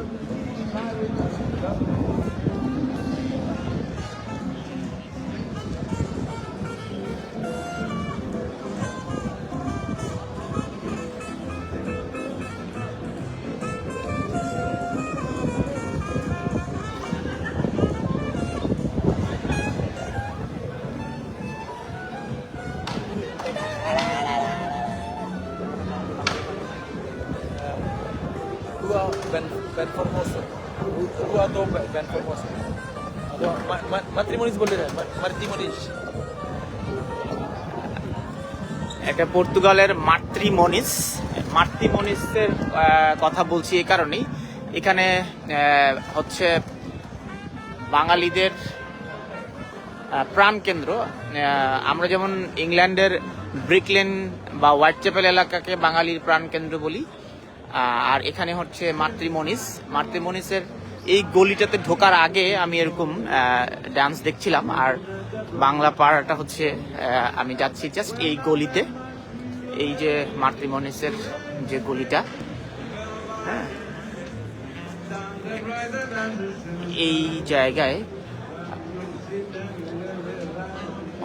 Um, boleh kan? Ma- Matrimonio. এটা পর্তুগালের কথা বলছি এই কারণেই এখানে হচ্ছে বাঙালিদের প্রাণকেন্দ্র আমরা যেমন ইংল্যান্ডের ব্রিকলেন বা হোয়াইট চ্যাপেল এলাকাকে বাঙালির প্রাণকেন্দ্র বলি আর এখানে হচ্ছে মাতৃমনিস মাতৃমনিসের এই গলিটাতে ঢোকার আগে আমি এরকম ডান্স দেখছিলাম, আর বাংলা পাড়াটা হচ্ছে আমি যাচ্ছি জাস্ট এই গলিতে। এই যে মাতৃমনিসের যে গলিটা হ্যাঁ। এই জায়গায়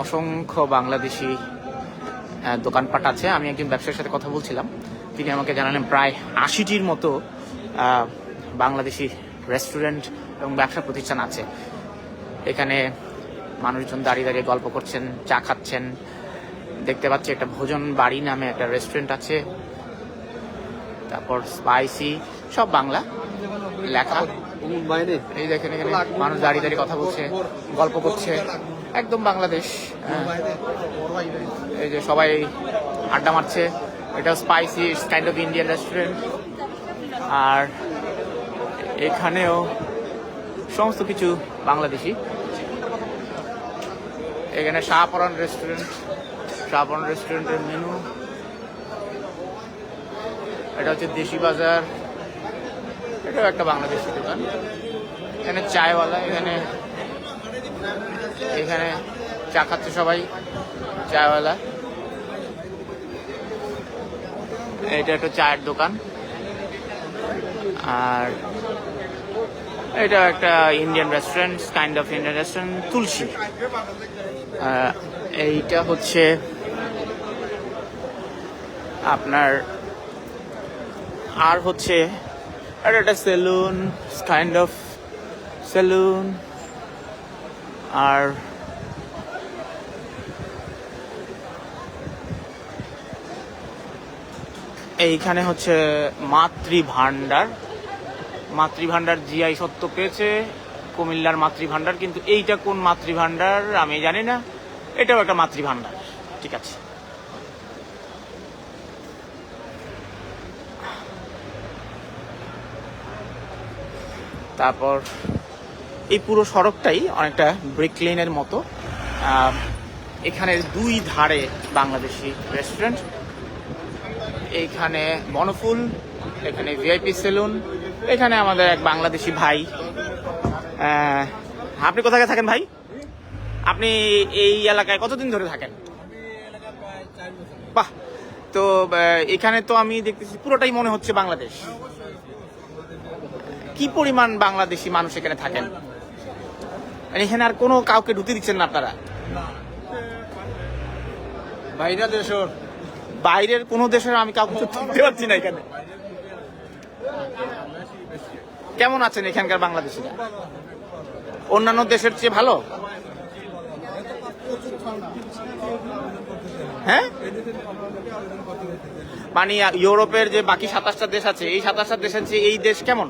অসংখ্য বাংলাদেশি দোকানপাট আছে। আমি একজন ব্যবসায়ীর সাথে কথা বলছিলাম। তিনি আমাকে জানালেন প্রায় আশিটির মতো বাংলাদেশি রেস্টুরেন্ট এবং ব্যবসা প্রতিষ্ঠান আছে। এখানে মানুষজন দাঁড়িয়ে দাঁড়িয়ে গল্প করছেন, চা খাচ্ছেন। দেখতে পাচ্ছি একটা ভোজন বাড়ি নামে একটা রেস্টুরেন্ট আছে। তারপর স্পাইসি, সব বাংলা লেখা। এই দেখেন এখানে মানুষ দাঁড়িয়ে দাঁড়িয়ে কথা বলছে, গল্প করছে। একদম বাংলাদেশ হ্যাঁ। এই যে সবাই আড্ডা মারছে। এটা spicy kind of Indian restaurant আর এখানেও সমস্ত কিছু বাংলাদেশি। এখানে শাহপরান রেস্টুরেন্ট শাহপরান রেস্টুরেন্টের মেনু এটা হচ্ছে দেশি বাজার। এটাও একটা বাংলাদেশি দোকান। এখানে চায়ওয়ালা, এখানে এখানে চা খাচ্ছে সবাই, চায়ওয়ালা। এটা একটা চায়ের দোকান। আর এটা একটা Indian restaurant kind of Indian restaurant Tulsi এইটা হচ্ছে আপনার, আর হচ্ছে, আর একটা সেলুন কাইন্ড অফ সেলুন আর এইখানে হচ্ছে মাতৃ ভান্ডার মাতৃ ভান্ডার জিআই সত্য পেয়েছে, কুমিল্লার মাতৃভাণ্ডার, কিন্তু এইটা কোন মাতৃভাণ্ডার আমি জানি না। এটাও একটা মাতৃভাণ্ডার। ঠিক আছে। তারপর এই পুরো সড়কটাই অনেকটা ব্রিকলেনের মতো। এখানে দুই ধারে বাংলাদেশি রেস্টুরেন্ট। এইখানে বনফুল এখানে ভিআইপি সেলুন এখানে আমাদের এক বাংলাদেশি ভাই। আপনি কোথায় থাকেন ভাই? আপনি এই এলাকায় কতদিন ধরে থাকেন? বাহ তো এখানে তো আমি দেখতেছি পুরোটাই মনে হচ্ছে বাংলাদেশ। কি পরিমাণ বাংলাদেশি মানুষ এখানে থাকেন? মানে এখানে আর কোনো কাউকে ঢুকতে দিচ্ছেন না আপনারা? Bahaya দেশর বাইরের কোনো দেশের আমি কাউকে ঢুকতে পারছি না এখানে। কেমন আছেন এখানকার বাংলাদেশিরা? অন্যান্য দেশের চেয়ে ভালো? হ্যাঁ? মানে ইউরোপের যে বাকি সাতাশটা দেশ আছে, এই সাতাশটা দেশের চেয়ে এই দেশ কেমন?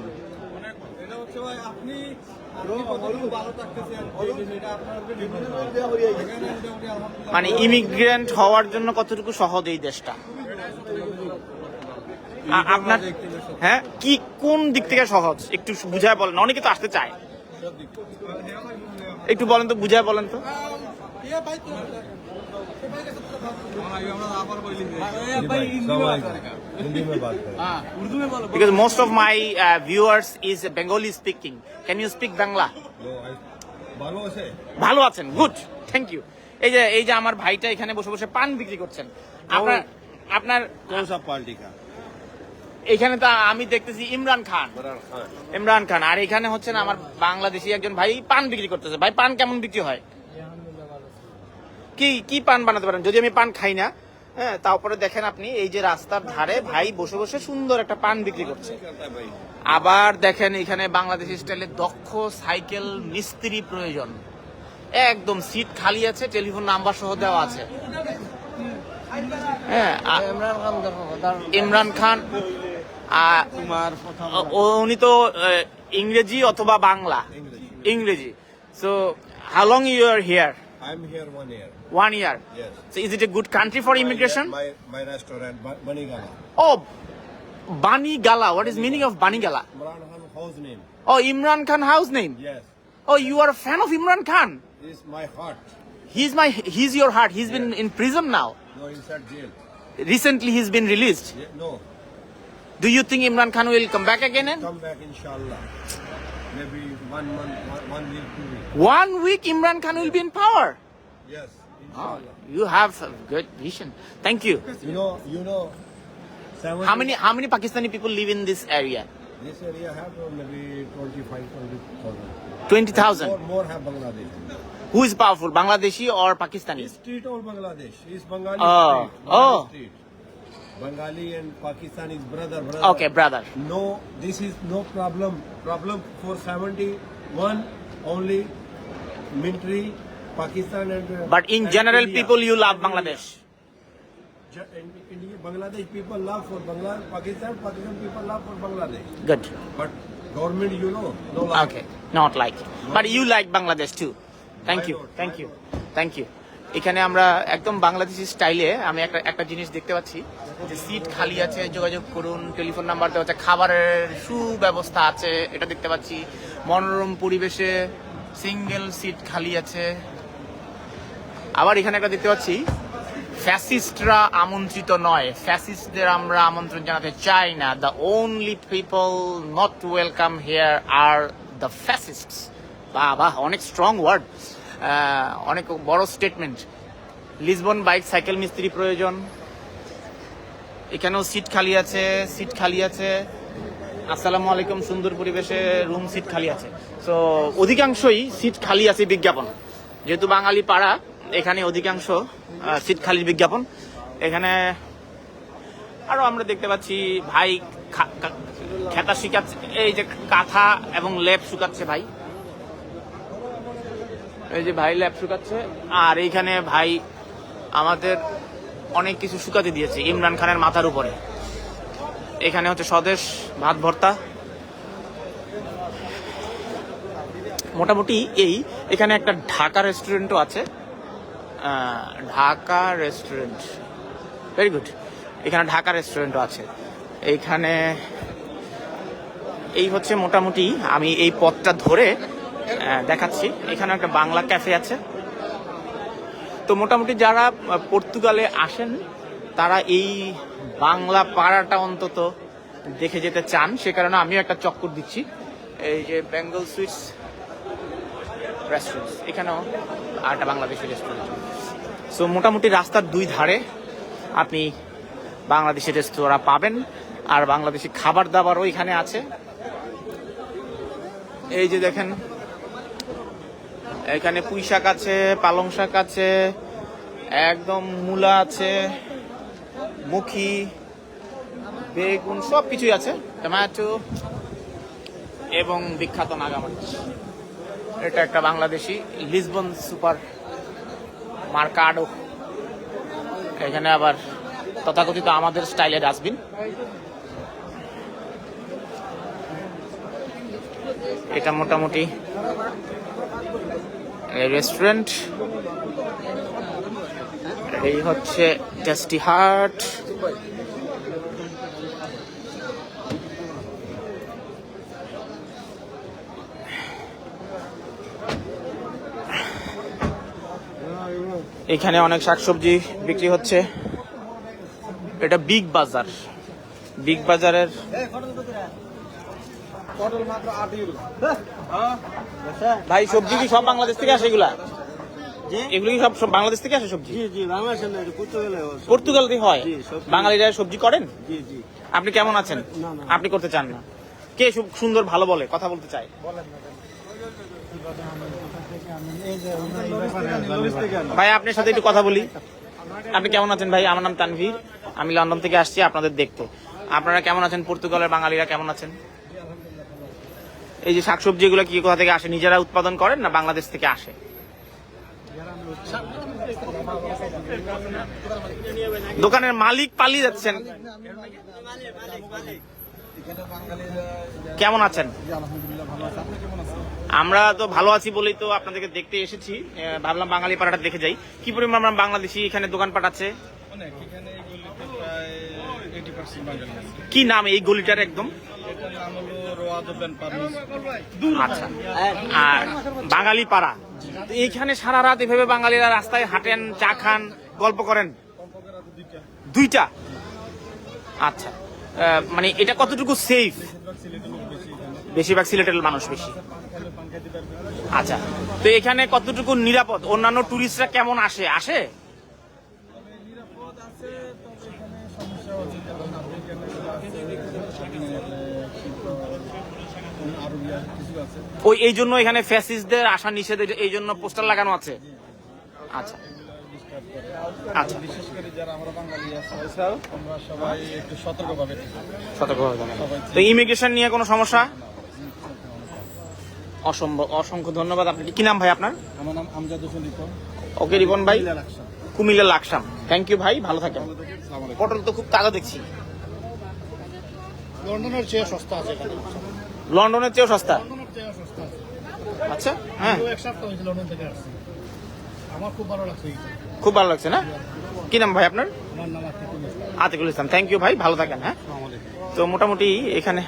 মানে ইমিগ্রেন্ট হওয়ার জন্য কতটুকু সহজ এই দেশটা? আপনার হ্যাঁ কি কোন দিক থেকে সহজ? একটু বুঝায় বলেন। অনেকে তো আসতে চায়। একটু বলেন তো বুঝায় বলেন তো। Because most of my uh, viewers is Bengali speaking. Can you speak ভালো আছেন গুড থ্যাংক ইউ এই যে এই যে আমার ভাইটা এখানে বসে বসে পান বিক্রি করছেন। আপনার আপনার কোন সব এখানে তো আমি দেখতেছি ইমরান খান। ইমরান খান। আর এখানে হচ্ছে না আমার বাংলাদেশি একজন ভাই পান বিক্রি করতেছে। ভাই পান কেমন বিক্রি হয়? কি কি পান বানাতে পারেন? যদি আমি পান খাই না হ্যাঁ তারপরে দেখেন আপনি এই যে রাস্তার ধারে ভাই বসে বসে সুন্দর একটা পান বিক্রি করছে। আবার দেখেন এখানে বাংলাদেশি স্টাইলে দক্ষ সাইকেল মিস্ত্রি প্রয়োজন। একদম সিট খালি আছে টেলিফোন নাম্বার সহ দেওয়া আছে। হ্যাঁ ইমরান খান উনি তো ইংরেজি অথবা বাংলা ইংরেজি so how long you are here I'm here one year. One year Yes. So is it a good country for immigration My my restaurant, Ba- Banigala. Gala what is meaning of Banigala Imran Khan house name. Oh Imran Khan house name Yes. Oh, you are a fan of Imran Khan. Is my heart. He's my, he's your heart. He's been in prison now. No inside jail. Recently, he's been released. Yeah, no. Do you think Imran Khan will come back again? And Come back inshallah. Maybe one month, one, one week, two weeks. one week, Imran Khan will be in power. Yes. Oh, you have a good vision. Thank you. You know, you know. How many, how many Pakistani people live in this area? This area have uh, maybe 25, 20,000. Twenty thousand. More, more have Bangladesh. Who is powerful, Bangladeshi or Pakistanis? Street or Bangladesh? Is Bengali Oh. street. Bengali Oh. Street. Bengali and Pakistan is brother, brother. Okay, brother. No, this is no problem. Problem for 71 only military, Pakistan and. uh, But in and general, India. people you love And Bangladesh. India. Bangladesh people love for Bangladesh, Pakistan, Pakistan people love for Bangladesh. Good. But government, you know, no love. Okay, not like. But you like Bangladesh too. Thank Why you, not? thank Why you, thank you. এখানে আমরা একদম বাংলাদেশি স্টাইলে আমি একটা একটা জিনিস দেখতে পাচ্ছি যে সিট খালি আছে, যোগাযোগ করুন টেলিফোন নাম্বার দেওয়া আছে, খাবারের সুব্যবস্থা আছে, এটা দেখতে পাচ্ছি। মনোরম পরিবেশে সিঙ্গেল সিট খালি আছে। আবার এখানে একটা দেখতে পাচ্ছি ফ্যাসিস্টরা আমন্ত্রিত নয়। ফ্যাসিস্টদের আমরা আমন্ত্রণ জানাতে চাই না। The only people not welcome here are the fascist বাহ বাহ অনেক স্ট্রং ওয়ার্ড অনেক বড় স্টেটমেন্ট লিসবন বাইক সাইকেল মিস্ত্রি প্রয়োজন। এখানেও সিট খালি আছে, সিট খালি আছে। আসসালামু আলাইকুম, সুন্দর পরিবেশে রুম সিট খালি আছে। সো অধিকাংশই সিট খালি আছে বিজ্ঞাপন। যেহেতু বাঙালি পাড়া, এখানে অধিকাংশ সিট খালির বিজ্ঞাপন। এখানে আরও আমরা দেখতে পাচ্ছি, ভাই খেতা শিখাচ্ছে, এই যে কাঁথা এবং লেপ শুকাচ্ছে ভাই। এই যে ভাই ল্যাপ শুকাচ্ছে, আর এইখানে ভাই আমাদের অনেক কিছু শুকাতে দিয়েছে ইমরান খানের মাথার উপরে। এখানে হচ্ছে স্বদেশ, ভাত ভর্তা। মোটামুটি এই, এখানে একটা ঢাকা রেস্টুরেন্টও আছে। ঢাকা রেস্টুরেন্ট ভেরি গুড এখানে ঢাকা রেস্টুরেন্টও আছে। এইখানে এই হচ্ছে মোটামুটি আমি এই পথটা ধরে দেখাচ্ছি। এখানে একটা বাংলা ক্যাফে আছে। তো মোটামুটি যারা পর্তুগালে আসেন, তারা এই বাংলা পাড়াটা অন্তত দেখে যেতে চান। সে কারণে আমিও একটা চক্কর দিচ্ছি। এই যে বেঙ্গল সুইটস রেস্টুরেন্ট এখানেও আর একটা বাংলাদেশি রেস্টুরেন্ট সো মোটামুটি রাস্তার দুই ধারে আপনি বাংলাদেশি রেস্তোরাঁ পাবেন, আর বাংলাদেশি খাবার দাবারও এখানে আছে। এই যে দেখেন এখানে পুঁই শাক আছে, পালং শাক আছে, একদম মূলা আছে, মুখি, বেগুন সব কিছুই আছে, টমেটো এবং বিখ্যাত নাগামরিচ এটা একটা বাংলাদেশি লিসবন সুপার মার্কাডো এখানে আবার তথাকথিত আমাদের স্টাইলের ডাস্টবিন। এটা মোটামুটি রেস্টুরেন্ট এই হচ্ছে টেস্টি হার্ট এখানে অনেক শাকসবজি বিক্রি হচ্ছে। এটা বিগ বাজার বিগ বাজারের পটল মাত্র আট ইউরো ভাই সবজি কি সব বাংলাদেশ থেকে আসে এগুলা? এগুলো কি সব সব বাংলাদেশ থেকে আসে সবজি? জি জি বাংলাদেশের না পর্তুগালে পর্তুগাল থেকে হয়। বাঙালিরা সবজি করেন? জি জি। আপনি কেমন আছেন? না, না। আপনি করতে চান না। কে সুন্দর ভালো বলে কথা বলতে চায়? ভাই আপনার সাথে একটু কথা বলি। আপনি কেমন আছেন ভাই? আমার নাম তানভীর। আমি লন্ডন থেকে আসছি আপনাদের দেখতে। আপনারা কেমন আছেন? পর্তুগালের বাঙালিরা কেমন আছেন? এই যে শাকসবজি এগুলো কি কোথা থেকে আসে? নিজেরা উৎপাদন করেন না বাংলাদেশ থেকে আসে? দোকানের মালিক পালিয়ে যাচ্ছেন। কেমন আছেন? আমরা তো ভালো আছি বলেই তো আপনাদেরকে দেখতে এসেছি। ভাবলাম বাঙালি পাড়াটা দেখে যাই। কি পরিমাণ আমরা বাংলাদেশি এখানে বাঙালি আছে। কি নাম এই গলিটার একদম? আচ্ছা। আর বাঙালি পাড়া এইখানে সারা রাত এভাবে বাঙালিরা রাস্তায় হাঁটেন, চা খান, গল্প করেন? দুইটা? আচ্ছা। মানে এটা কতটুকু সেফ বেশিরভাগ সিলেটের মানুষ বেশি। আচ্ছা। তো এখানে কতটুকু নিরাপদ? অন্যান্য টুরিস্টরা কেমন আসে? আসে? ওই এই জন্য এখানে ফ্যাসিস্টদের আসা নিষেধ এই- জন্য পোস্টার লাগানো আছে। আচ্ছা। আচ্ছা। বিশেষ করে যারা আমরা বাঙালি আছে আমরা সবাই একটু সতর্কভাবে থাকি। সতর্ক যাবেন। তো ইমিগ্রেশন নিয়ে কোনো সমস্যা? অসম্ভব অসংখ্য ধন্যবাদ আপনি কি নাম ভাই আপনার? আমার নাম আমজাদ হোসেন রিপন। ওকে রিপন ভাই। কুমিল্লা লাকসাম। থ্যাংক ইউ ভাই ভালো থাকেন। পটল তো খুব তাজা দেখছি। লন্ডনের চেয়ে সস্তা আছে লন্ডনের চেয়েও সস্তা লন্ডনের চেয়ে সস্তা আছে আচ্ছা হ্যাঁ। এক সপ্তাহ হয়েছে লন্ডন থেকে আসছি। আমার খুব ভালো লাগছে খুব ভালো লাগছে না? কি নাম ভাই আপনার? আতিকুল ইসলাম। থ্যাংক ইউ ভাই ভালো থাকেন হ্যাঁ। তো মোটামুটি এখানে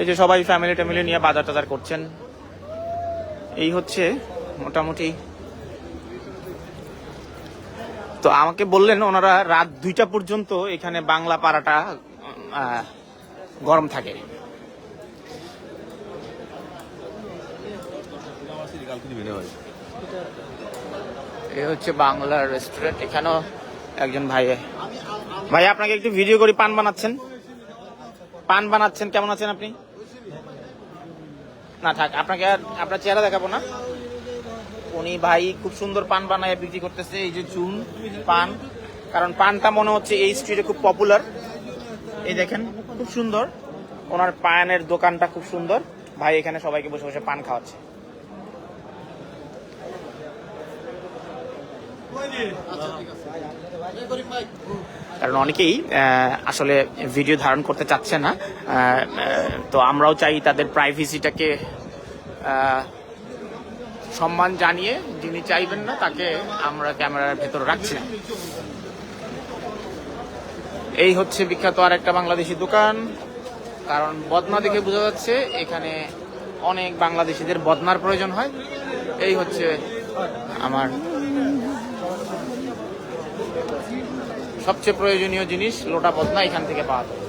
এই যে সবাই ফ্যামিলি ট্যামিলি নিয়ে বাজার টাজার করছেন। এই হচ্ছে মোটামুটি তো আমাকে বললেন ওনারা রাত দুইটা পর্যন্ত এখানে বাংলা পাড়াটা গরম থাকে। এ হচ্ছে বাংলা রেস্টুরেন্ট এখানেও একজন ভাই ভাই আপনাকে একটু ভিডিও করি পান বানাচ্ছেন? পান বানাচ্ছেন কেমন আছেন আপনি? না থাক আপনাকে আর আপনার চেহারা দেখাবো না। উনি ভাই খুব সুন্দর পান বানায় বিক্রি করতেছে এই যে চুন পান। কারণ পানটা মনে হচ্ছে এই স্ট্রিটে খুব পপুলার এই দেখেন খুব সুন্দর। ওনার পানের দোকানটা খুব সুন্দর। ভাই এখানে সবাইকে বসে বসে পান খাওয়াচ্ছে। কারণ অনেকেই আসলে ভিডিও ধারণ করতে চাচ্ছে না। তো আমরাও চাই তাদের প্রাইভেসিটাকে সম্মান জানিয়ে যিনি চাইবেন না, তাকে আমরা ক্যামেরার ভেতর রাখছি না। এই হচ্ছে বিখ্যাত আর একটা বাংলাদেশি দোকান। কারণ বদনা দেখে বোঝা যাচ্ছে, এখানে অনেক বাংলাদেশিদের বদনার প্রয়োজন হয়। এই হচ্ছে আমার সবচেয়ে প্রয়োজনীয় জিনিস লোটা বদনা এখান থেকে পাওয়া যায়।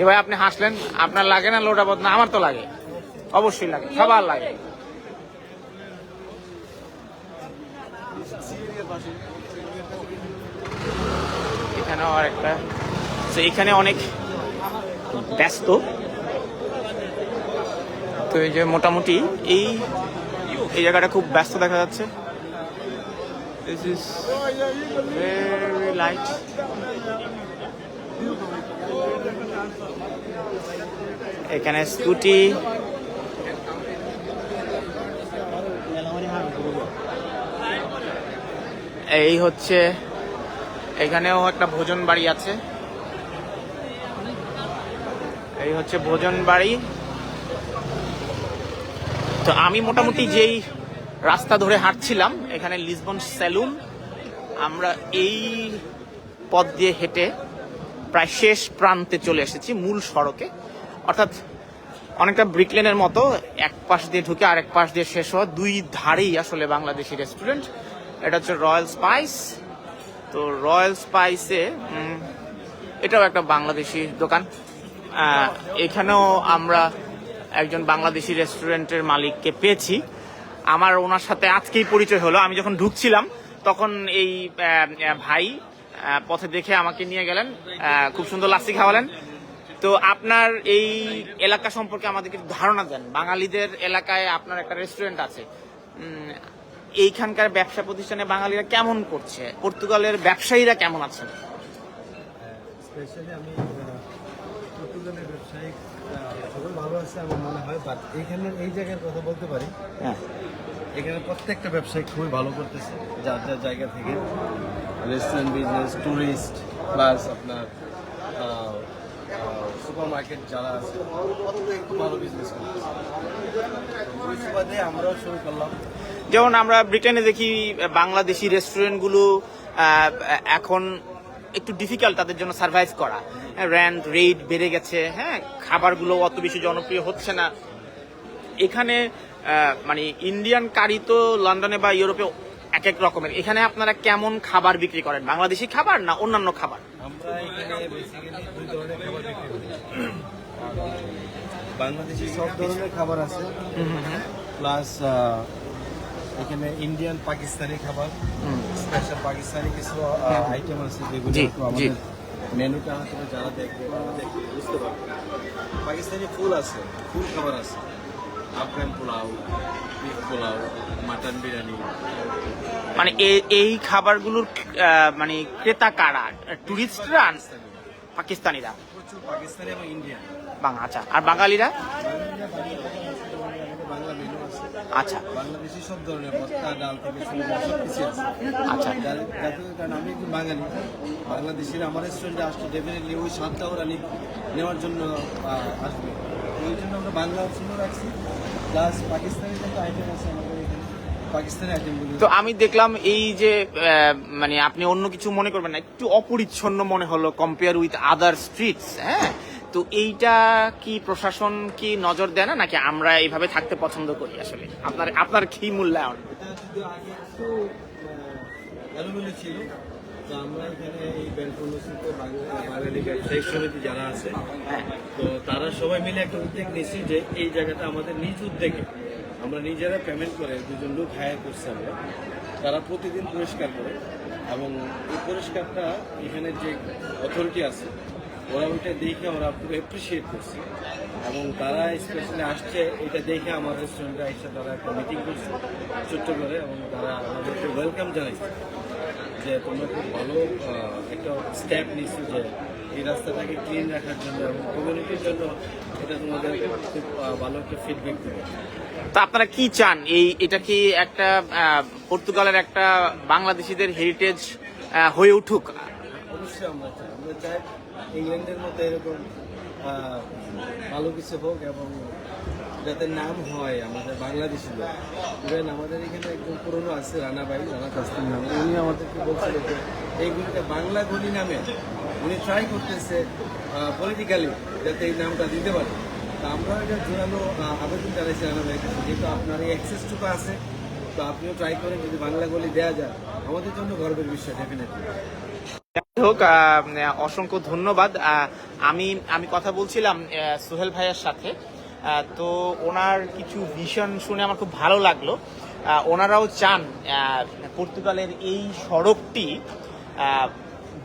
এ ভাই, আপনি হাসলেন। আপনার লাগে না লোটা বদনা আমার তো লাগে। অবশ্যই লাগে। সবার লাগে। এখানেও আর একটা। তো এখানে অনেক ব্যস্ত। তো এই যে মোটামুটি এই এই জায়গাটা খুব ব্যস্ত দেখা যাচ্ছে। দিস ইজ ভেরি লাইট এখানে স্কুটি। এই হচ্ছে, এখানেও একটা ভোজন বাড়ি আছে। এই হচ্ছে ভোজন বাড়ি। তো আমি মোটামুটি যেই রাস্তা ধরে হাঁটছিলাম, এখানে লিসবন স্যালুন আমরা এই পথ দিয়ে হেঁটে প্রায় শেষ প্রান্তে চলে এসেছি, মূল সড়কে। অর্থাৎ অনেকটা ব্রিকলেনের মতো, এক পাশ দিয়ে ঢুকে আরেক পাশ দিয়ে শেষ হওয়া, দুই ধারেই আসলে বাংলাদেশি রেস্টুরেন্ট। এটা হচ্ছে রয়্যাল স্পাইস। তো রয়্যাল স্পাইসে এটাও একটা বাংলাদেশি দোকান। এখানেও আমরা একজন বাংলাদেশি রেস্টুরেন্টের মালিককে পেয়েছি। আমার ওনার সাথে আজকেই পরিচয় হলো। আমি যখন ঢুকছিলাম, তখন এই ভাই পথে দেখে আমাকে নিয়ে গেলেন খুব সুন্দর লাসি খাওয়ালেন। তো আপনার এই এলাকা সম্পর্কে আমাদেরকে ধারণা দেন। বাঙালিদের এলাকায় আপনার একটা রেস্টুরেন্ট আছে। এইখানকার ব্যবসা প্রতিষ্ঠানে বাঙালিরা কেমন করছে? পর্তুগালের ব্যবসায়ীরা কেমন আছেন? স্পেশালি আমি পর্তুগালের ব্যবসায়িক সবাই ভালো আছে আমার মনে হয় বাট এইখানে এই জায়গার কথা বলতে পারি। হ্যাঁ। এখানে প্রত্যেকটা ব্যবসায়ী খুবই ভালো করতেছে যার যার জায়গা থেকে। রেস্টুরেন্ট বিজনেস ট্যুরিস্ট প্লাস আপনার সুপার মার্কেট যারা আছে ভালো বিজনেস করতেছে আমরাও শুরু করলাম। যেমন আমরা ব্রিটেনে দেখি বাংলাদেশি রেস্টুরেন্টগুলো এখন একটু ডিফিকাল্ট তাদের জন্য সার্ভাইভ করা। র্যান্ড রেট বেড়ে গেছে হ্যাঁ খাবারগুলো অত বেশি জনপ্রিয় হচ্ছে না। এখানে মানে ইন্ডিয়ান কারি তো লন্ডনে বা ইউরোপে এক এক রকমের। এখানে আপনারা কেমন খাবার বিক্রি করেন? বাংলাদেশি খাবার না অন্যান্য খাবার? বাংলাদেশি সব ধরনের খাবার আছে। প্লাস এখানে ইন্ডিয়ান পাকিস্তানি খাবার স্পেশাল পাকিস্তানি কিছু আইটেম আছে যেগুলো আমাদের মেনুটা হয়তো যারা দেখবে দেখবে বুঝতে পারবে পাকিস্তানি ফুল আছে ফুল খাবার আছে Afghan pulao beef pulao mutton biryani মানে এই খাবারগুলোর মানে ক্রেতা কারা টুরিস্টরা পাকিস্তানিরা প্রচুর পাকিস্তানি এবং ইন্ডিয়ান আচ্ছা আর বাঙালিরা বাংলা মেনু আচ্ছা। বাংলাদেশি সব ধরনের ভর্তা ডাল থেকে শুরু করে সব কিছু আছে। আচ্ছা। কারণ আমি একটু বাঙালি। বাংলাদেশের আমার রেস্টুরেন্টে আসলে ডেফিনেটলি ওই স্বাদটা ওরা নেওয়ার জন্য আসবে। ওই জন্য আমরা বাংলা অপশনও রাখছি। প্লাস পাকিস্তানি যত আইটেম আছে আমাদের এখানে। তো আমি দেখলাম এই যে মানে আপনি অন্য কিছু মনে করবেন না একটু অপরিচ্ছন্ন মনে হলো কম্পেয়ার উইথ আদার স্ট্রিটস হ্যাঁ? তো এইটা কি প্রশাসন কি নজর দেয় না? নাকি আমরা এইভাবে থাকতে পছন্দ করি আসলে? আপনার আপনার কি মূল্যায়ন? ছিল। তো আমরা এখানে এই বেলকুলসিতে বাঙালি ব্যবসায়িক সমিতি যারা আছে তো তারা সবাই মিলে একটা উদ্যোগ নিয়েছি যে এই জায়গাটা আমাদের নিজ উদ্যোগে আমরা নিজেরা পেমেন্ট করে দুজন লোক হায়ার করছি আমরা। তারা প্রতিদিন পুরস্কার করে এবং এই পুরস্কারটা এখানে যে অথরিটি আছে ওরা ওইটা দেখে ওরা পুরো অ্যাপ্রিসিয়েট করছে। এবং তারা স্পেশালি আসছে এটা দেখে আমার রেস্টুরেন্টে এসে তারা একটা মিটিং করছে ছোট্ট করে এবং তারা আমাদেরকে ওয়েলকাম জানাইছে যে তোমরা খুব ভালো একটা স্টেপ নিচ্ছ যে এই রাস্তাটাকে ক্লিন রাখার জন্য এবং কমিউনিটির জন্য এটা তোমাদের খুব ভালো একটা ফিডব্যাক দেবে। তো আপনারা কি চান? এই এটা কি একটা পর্তুগালের একটা বাংলাদেশিদের হেরিটেজ হয়ে উঠুক? অবশ্যই আমরা চাই। আমরা চাই ইংল্যান্ডের মতো এরকম ভালো কিছু হোক এবং যাতে নাম হয় আমাদের বাংলাদেশি লোক। ইভেন আমাদের এখানে একজন পুরনো আছে, রানা ভাই, রানা কাস্তির নাম, উনি আমাদেরকে বলছিল যে এইগুলিতে বাংলা গলি নামে। উনি ট্রাই করতেছে পলিটিক্যালি যাতে এই নামটা দিতে পারে। তা আমরা এটা জোরালো আবেদন জানাইছি রানা ভাইয়ের কাছে, যেহেতু আপনার এই অ্যাক্সেসটুকু আছে, তো আপনিও ট্রাই করেন যদি বাংলা গলি দেওয়া যায়। আমাদের জন্য গর্বের বিষয় ডেফিনেটলি হোক অসংখ্য ধন্যবাদ। আমি আমি কথা বলছিলাম সোহেল ভাইয়ের সাথে। তো ওনার কিছু ভিশন শুনে আমার খুব ভালো লাগল। ওনারাও চান পর্তুগালের এই সড়কটি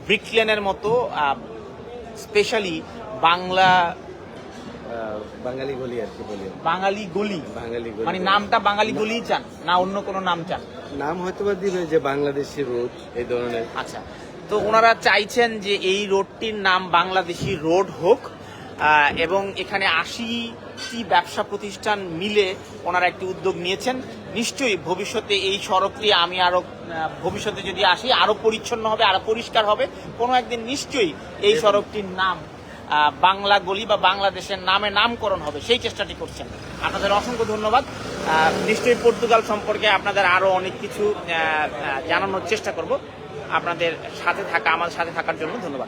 ব্রিকলেনের মতো স্পেশালি বাংলা বাঙালি গলি আর কি বলি। বাঙালি গলি। বাঙালি গলি। মানে নামটা বাঙালি গলিই চান না অন্য কোনো নাম চান? নাম হয়তো বা দিবে যে বাংলাদেশি রোড এই ধরনের। আচ্ছা। তো ওনারা চাইছেন যে এই রোডটির নাম বাংলাদেশি রোড হোক এবং এখানে আশিটি ব্যবসা প্রতিষ্ঠান মিলে ওনারা একটি উদ্যোগ নিয়েছেন। নিশ্চয়ই ভবিষ্যতে এই সড়কটি আমি আরও আহ, ভবিষ্যতে যদি আসি আরও পরিচ্ছন্ন হবে আরও পরিষ্কার হবে। কোনো একদিন নিশ্চয়ই এই সড়কটির নাম বাংলা গলি বা বাংলাদেশের নামে নামকরণ হবে সেই চেষ্টাটি করছেন। আপনাদের অসংখ্য ধন্যবাদ। নিশ্চয়ই পর্তুগাল সম্পর্কে আপনাদের আরও অনেক কিছু জানানোর চেষ্টা করব। আপনাদের সাথে থাকা আমাদের সাথে থাকার জন্য ধন্যবাদ।